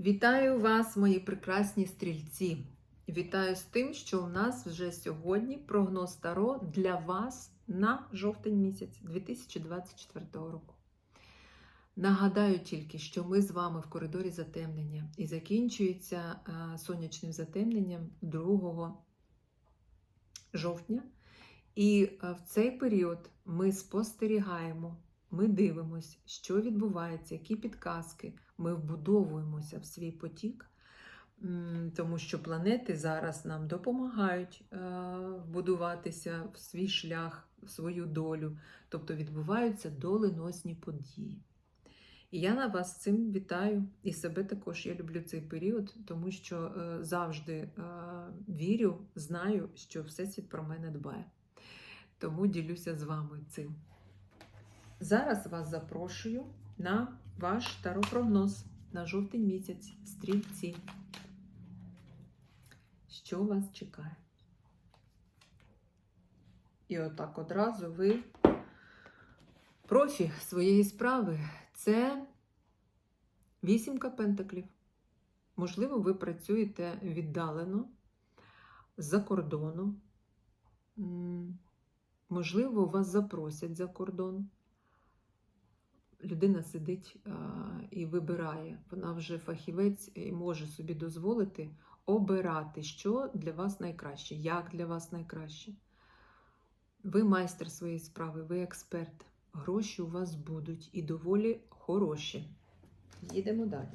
Вітаю вас, мої прекрасні стрільці! Вітаю з тим, що у нас вже сьогодні прогноз Таро для вас на жовтень місяць 2024 року. Нагадаю тільки, що ми з вами в коридорі затемнення і закінчується е, сонячним затемненням 2 жовтня. І е, в цей період ми спостерігаємо, ми дивимося, що відбувається, які підказки. Ми вбудовуємося в свій потік, тому що планети зараз нам допомагають е, вбудуватися в свій шлях, в свою долю, тобто відбуваються доленосні події. І я на вас цим вітаю і себе також. Я люблю цей період, тому що е, завжди е, вірю, знаю, що Всесвіт про мене дбає. Тому ділюся з вами цим. Зараз вас запрошую на ваш таропрогноз на жовтень місяць стрільці. Що вас чекає? І отак одразу ви профі своєї справи. Це вісімка пентаклів. Можливо, ви працюєте віддалено з-за кордону. Можливо, вас запросять за кордон. Людина сидить а, і вибирає. Вона вже фахівець і може собі дозволити обирати, що для вас найкраще, як для вас найкраще. Ви майстер своєї справи, ви експерт. Гроші у вас будуть і доволі хороші. Їдемо далі.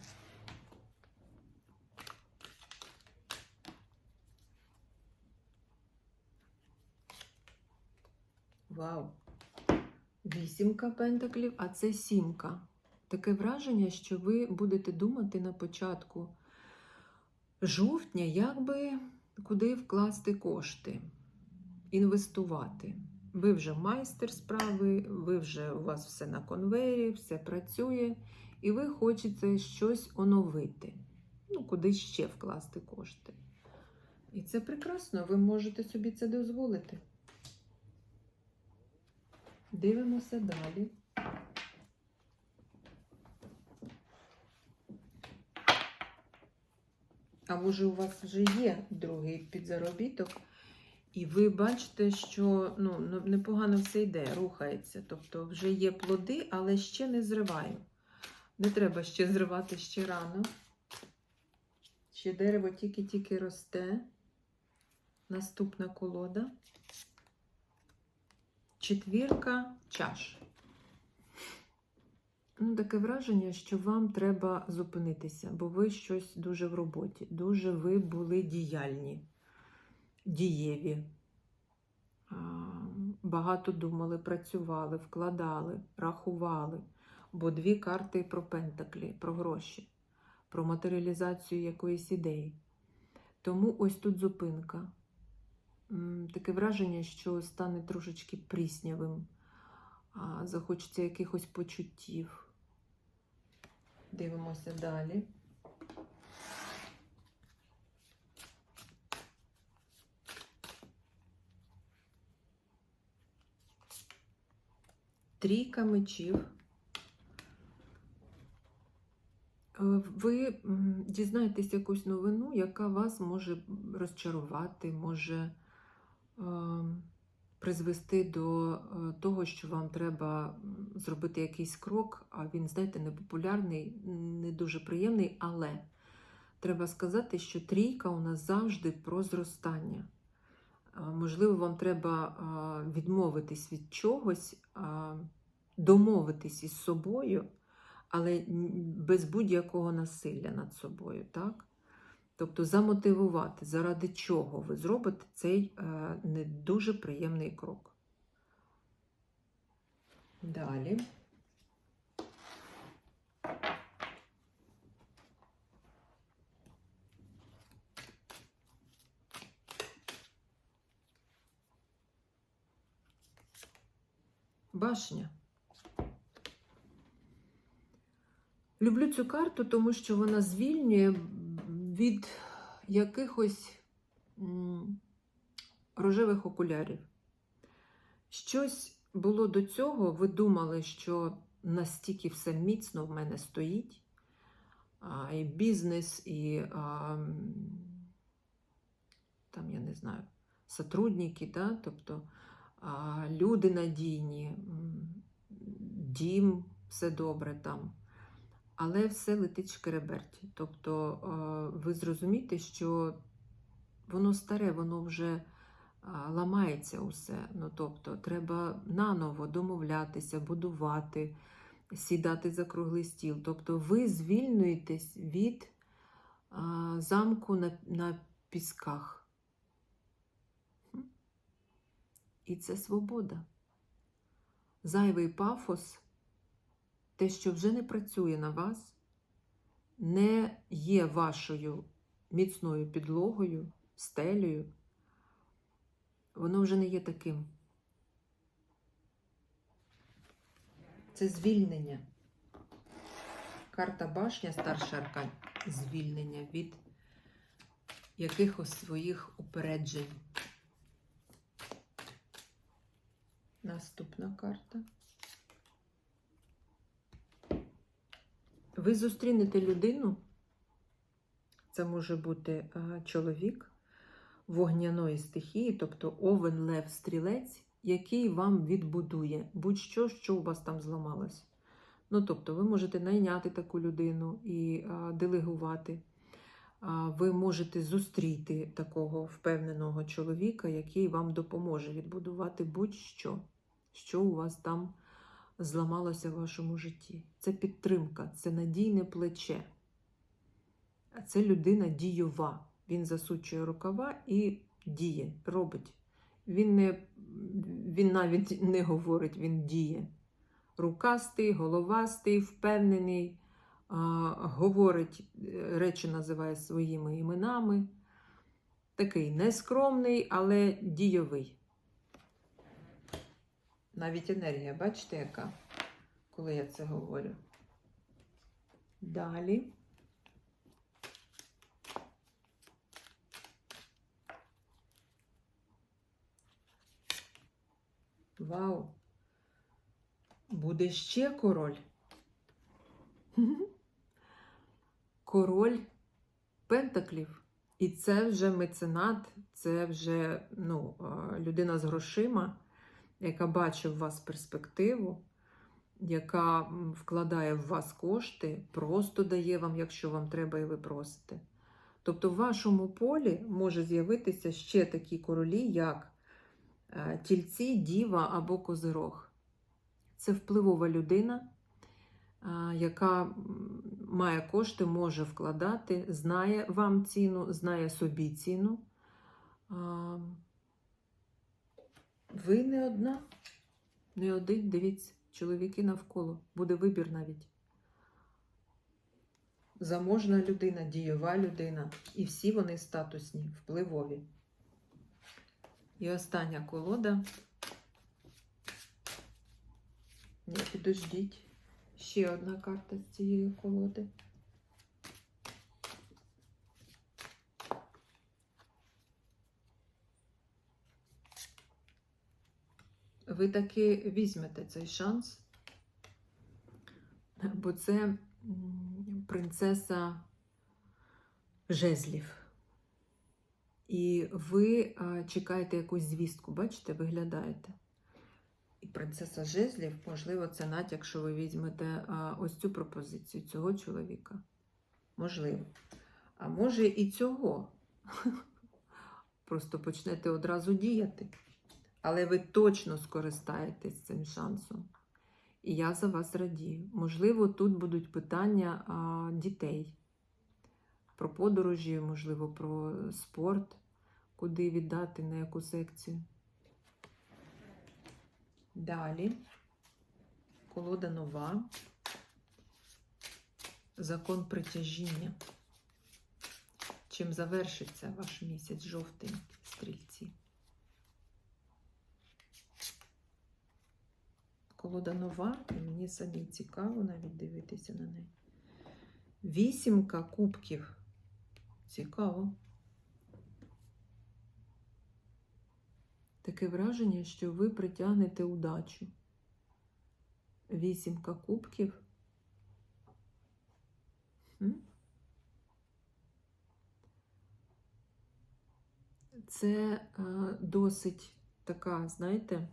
Вау! Вісімка пентаклів, а це сімка. Таке враження, що ви будете думати на початку жовтня, як би куди вкласти кошти, інвестувати. Ви вже майстер справи, ви вже у вас все на конвейері, все працює, і ви хочете щось оновити. Ну, куди ще вкласти кошти. І це прекрасно, ви можете собі це дозволити. Дивимося далі. А може у вас вже є другий підзаробіток, і ви бачите, що ну, ну, непогано все йде, рухається. Тобто вже є плоди, але ще не зриваю. Не треба ще зривати ще рано. Ще дерево тільки-тільки росте. Наступна колода. Четвірка чаш. Ну, таке враження, що вам треба зупинитися, бо ви щось дуже в роботі, дуже ви були діяльні, дієві. Багато думали, працювали, вкладали, рахували. Бо дві карти про пентаклі, про гроші, про матеріалізацію якоїсь ідеї. Тому ось тут зупинка. Таке враження, що стане трошечки пріснявим, захочеться якихось почуттів. Дивимося далі. Трійка мечів. Е, Ви дізнаєтесь якусь новину, яка вас може розчарувати, може призвести до е, того, що вам треба зробити якийсь крок, а він, знаєте, непопулярний, не дуже приємний, але треба сказати, що трійка у нас завжди про зростання. Е, Можливо, вам треба е, відмовитись від чогось, домовитись із собою, але без будь-якого насилля над собою. Так? Тобто замотивувати, заради чого ви зробите цей е, не дуже приємний крок. Далі. Башня. Люблю цю карту, тому що вона звільнює від якихось рожевих окулярів. Щось було до цього, ви думали, що настільки все міцно в мене стоїть, а, і бізнес, і а, там, я не знаю, сотрудники, да? тобто а, люди надійні, дім, все добре там. Але все летить шкереберті. Тобто ви зрозумієте, що воно старе, воно вже ламається усе. Ну, тобто, треба наново домовлятися, будувати, сідати за круглий стіл. Тобто, ви звільнюєтесь від замку на, на пісках. І це свобода. Зайвий пафос, те, що вже не працює на вас, не є вашою міцною підлогою, стелею, воно вже не є таким. Це звільнення. Карта башня, старший аркан. Звільнення від якихось своїх упереджень. Наступна карта. Ви зустрінете людину, це може бути е, чоловік вогняної стихії, тобто овен, лев, стрілець, який вам відбудує будь-що, що у вас там зламалось. Ну, тобто, ви можете найняти таку людину і а, делегувати. Ви можете зустріти такого впевненого чоловіка, який вам допоможе відбудувати будь-що, що у вас там зламалося в вашому житті. Це підтримка, це надійне плече. А це людина дійова. Він засучує рукава і діє, робить. Він, не, він навіть не говорить, він діє. Рукастий, головастий, впевнений, а, говорить, речі називає своїми іменами. Такий нескромний, але дійовий. Навіть енергія, бачите, яка, коли я це говорю. Далі. Вау! Буде ще король. Король Пентаклів. І це вже меценат, це вже ну, людина з грошима, яка бачить в вас перспективу, яка вкладає в вас кошти, просто дає вам, якщо вам треба, і ви просите. Тобто в вашому полі може з'явитися ще такі королі, як е, тільці, діва або козирог. Це впливова людина, яка має кошти, може вкладати, знає вам ціну, знає собі ціну. Ви не одна, не один, дивіться, чоловіки навколо, буде вибір навіть. Заможна людина, дієва людина. І всі вони статусні, впливові. І остання колода. Ні, підождіть. Ще одна карта з цієї колоди. Ви таки візьмете цей шанс, бо це принцеса жезлів. І ви чекаєте якусь звістку, бачите, виглядаєте. І принцеса жезлів, можливо, це натяк, що ви візьмете ось цю пропозицію цього чоловіка. Можливо. А може і цього. Просто почнете одразу діяти. Але ви точно скористаєтесь цим шансом. І я за вас радію. Можливо, тут будуть питання а, дітей. Про подорожі, можливо, про спорт, куди віддати, на яку секцію. Далі. Колода нова. Закон притяжіння. Чим завершиться ваш місяць жовтень, стрільці? Колода нова, і мені самі цікаво навіть дивитися на неї. Вісімка кубків. Цікаво. Таке враження, що ви притягнете удачу. Вісімка кубків. Це е, досить така, знаєте,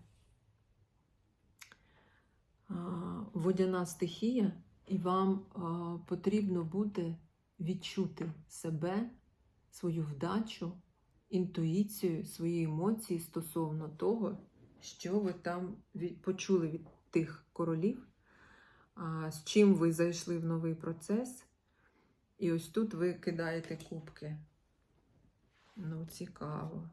водяна стихія, і вам потрібно буде відчути себе, свою вдачу, інтуїцію, свої емоції стосовно того, що ви там почули від тих королів, з чим ви зайшли в новий процес. І ось тут ви кидаєте кубки. Ну, цікаво.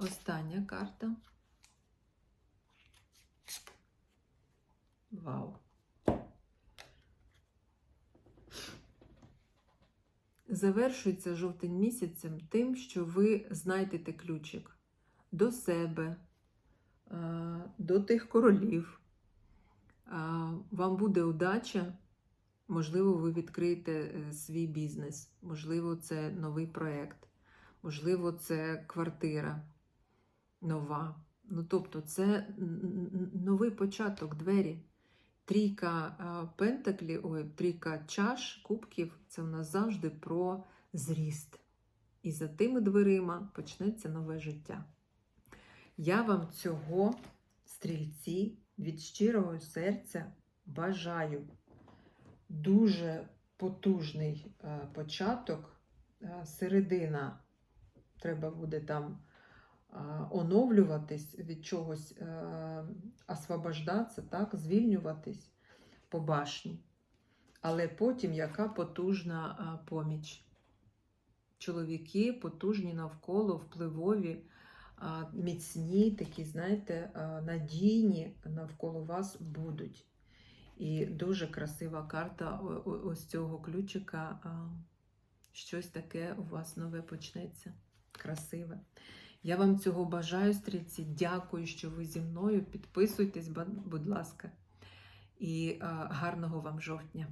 Остання карта. Вау. Завершується жовтень місяцем тим, що ви знайдете ключик до себе, е, до тих королів. Е, Вам буде удача, можливо, ви відкриєте е, свій бізнес, можливо, це новий проєкт, можливо, це квартира нова. Ну, тобто, це новий початок, двері. Трійка пентаклів, ой, трійка чаш, кубків це у нас завжди про зріст. І за тими дверима почнеться нове життя. Я вам цього, стрільці, від щирого серця бажаю. Дуже потужний початок, середина. Треба буде там оновлюватись від чогось, е, освобождатися, так, звільнюватись по башні. Але потім яка потужна е, поміч. Чоловіки потужні навколо, впливові, міцні, такі, знаєте, надійні навколо вас будуть. І дуже красива карта ось цього ключика. Щось таке у вас нове почнеться. Красиве. Я вам цього бажаю, стрільці. Дякую, що ви зі мною. Підписуйтесь, будь ласка. І гарного вам жовтня.